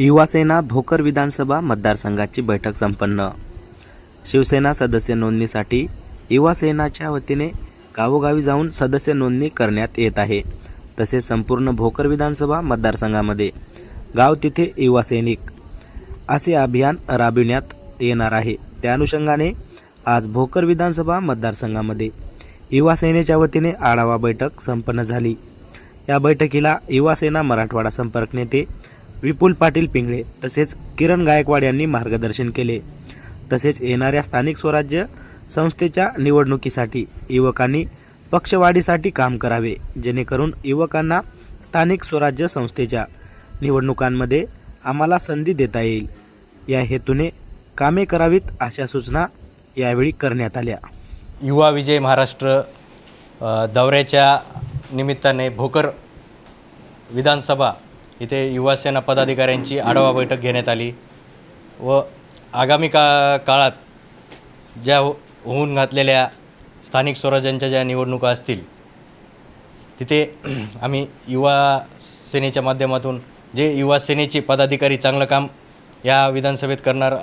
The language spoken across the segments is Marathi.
युवासेना भोकर विधानसभा मतदारसंघाची बैठक संपन्न. शिवसेना सदस्य नोंदणीसाठी युवासेनाच्या वतीने गावोगावी जाऊन सदस्य नोंदणी करण्यात येत आहे. तसेच संपूर्ण भोकर विधानसभा मतदारसंघामध्ये गाव तिथे युवा सैनिक असे अभियान राबविण्यात येणार आहे. त्या अनुषंगाने आज भोकर विधानसभा मतदारसंघामध्ये युवा सेनेच्या वतीने आढावा बैठक संपन्न झाली. या बैठकीला युवासेना मराठवाडा संपर्क नेते विपुल पाटील पिंगळे तसेच किरण गायकवाड यांनी मार्गदर्शन केले. तसेच येणाऱ्या स्थानिक स्वराज्य संस्थेच्या निवडणुकीसाठी युवकांनी पक्षवाढीसाठी काम करावे जेणेकरून युवकांना स्थानिक स्वराज्य संस्थेच्या निवडणुकांमध्ये आम्हाला संधी देता येईल. या हेतूने कामे करावीत अशा सूचना यावेळी करण्यात आल्या. युवा विजय महाराष्ट्र दौऱ्याच्या निमित्ताने भोकर विधानसभा इथे युवासेना पदाधिकाऱ्यांची आढावा बैठक घेण्यात आली व आगामी का काळात ज्या हो- होऊन घातलेल्या स्थानिक स्वराज्यांच्या ज्या निवडणुका असतील तिथे आम्ही युवा सेनेच्या माध्यमातून जे युवा सेनेचे पदाधिकारी चांगलं काम या विधानसभेत करणार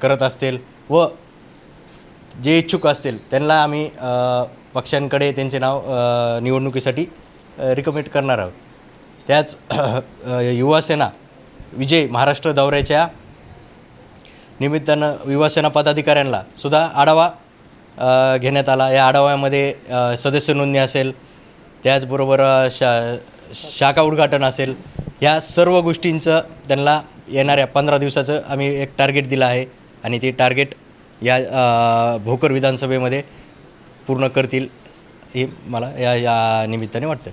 करत असतील व जे इच्छुक असतील त्यांना आम्ही पक्षांकडे त्यांचे नाव निवडणुकीसाठी रिकमेंड करणार आहोत. त्याच युवासेना विजय महाराष्ट्र दौऱ्याच्या निमित्तानं युवासेना पदाधिकाऱ्यांना सुद्धा आढावा घेण्यात आला. या आढाव्यामध्ये सदस्य नोंदणी असेल त्याचबरोबर शा शाखा उद्घाटन असेल ह्या सर्व गोष्टींचं त्यांना येणाऱ्या पंधरा दिवसाचं आम्ही एक टार्गेट दिलं आहे आणि ते टार्गेट या भोकर विधानसभेमध्ये पूर्ण करतील हे मला या या निमित्ताने वाटतं.